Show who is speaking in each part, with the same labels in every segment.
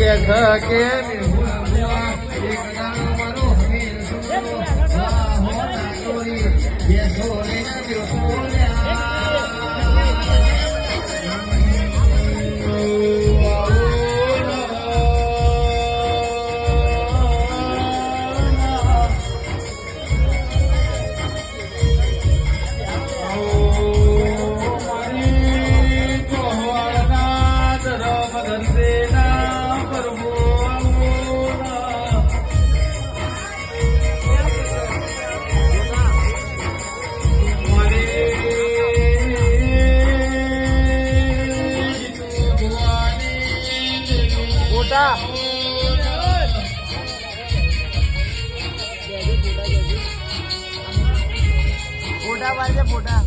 Speaker 1: કે છ કે મેહુલ ભુવા, એક દાણો મારો
Speaker 2: ફોટા ફોટા પાડજે ફોટા.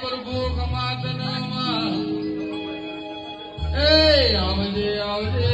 Speaker 1: પ્રભુ કમાતનમાં એ આવજે આવજે.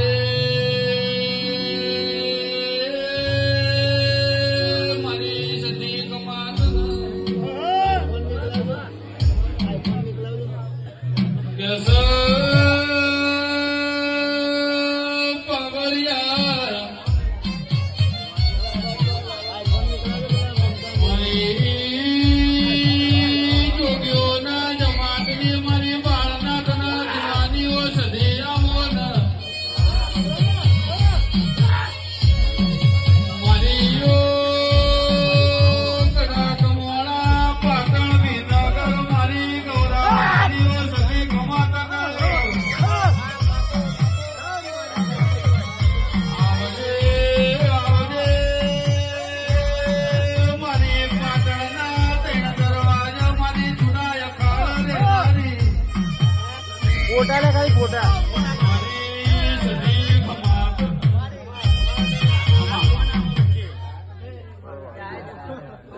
Speaker 2: ફોટા ને ખાલી
Speaker 1: પોટા.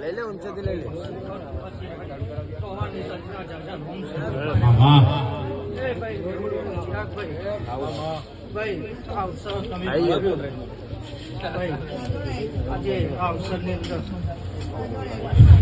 Speaker 2: લઈ લે ઊંચેથી લઈ લે.
Speaker 3: આજે અંદર અવસરે ના હોય.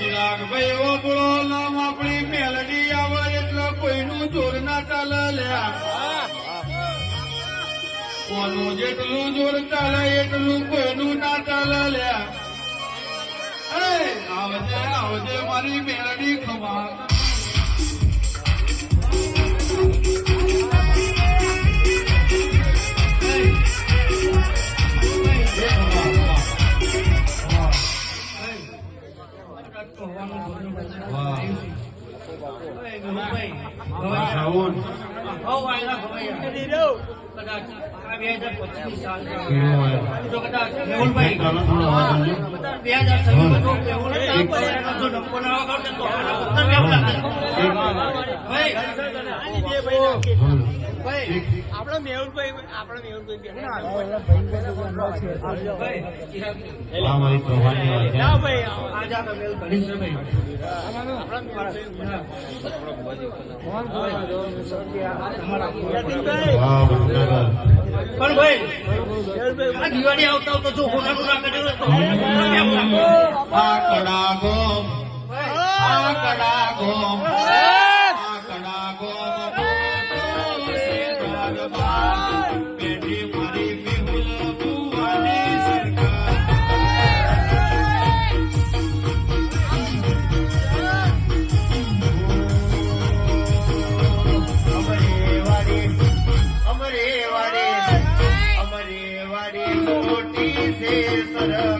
Speaker 1: ચિરાગભાઈ એવો બોલો, નામ આપણી મેલડી આવે, એટલે કોઈનું જોર ના ચાલે લ્યા કોનું જેટલું જોર ચાલે, એટલું કોઈનું ના ચાલે લ્યા આવજે આવજે મારી મેલડી ખમા
Speaker 3: હવ આયલા ખવાયા. કદાચ આ બે હજાર પચીસ સાલ જો કદાચ મેહુલભાઈ બે હજાર છવ્વીસ તો ભાઈ,
Speaker 2: આપણા મેહુલભાઈ. આપણો મેહુલભાઈ. ના ભાઈ
Speaker 3: આજે આપણે મેહુલ ઘણી પણ ભાઈ દિવાળી આવતા આવતા જો હોનાનું ના કરેલું Sarah.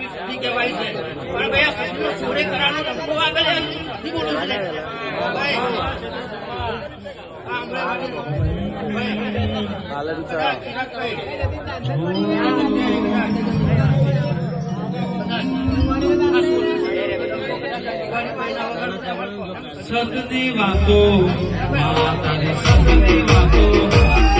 Speaker 3: કહેવાય છે.
Speaker 2: પણ ભાઈ,
Speaker 3: આ સજીનો ચોરી કરવાનો ધમકો આપે છે? નથી બોલું છું?
Speaker 1: સદની વાતો, માતાની સદની વાતો.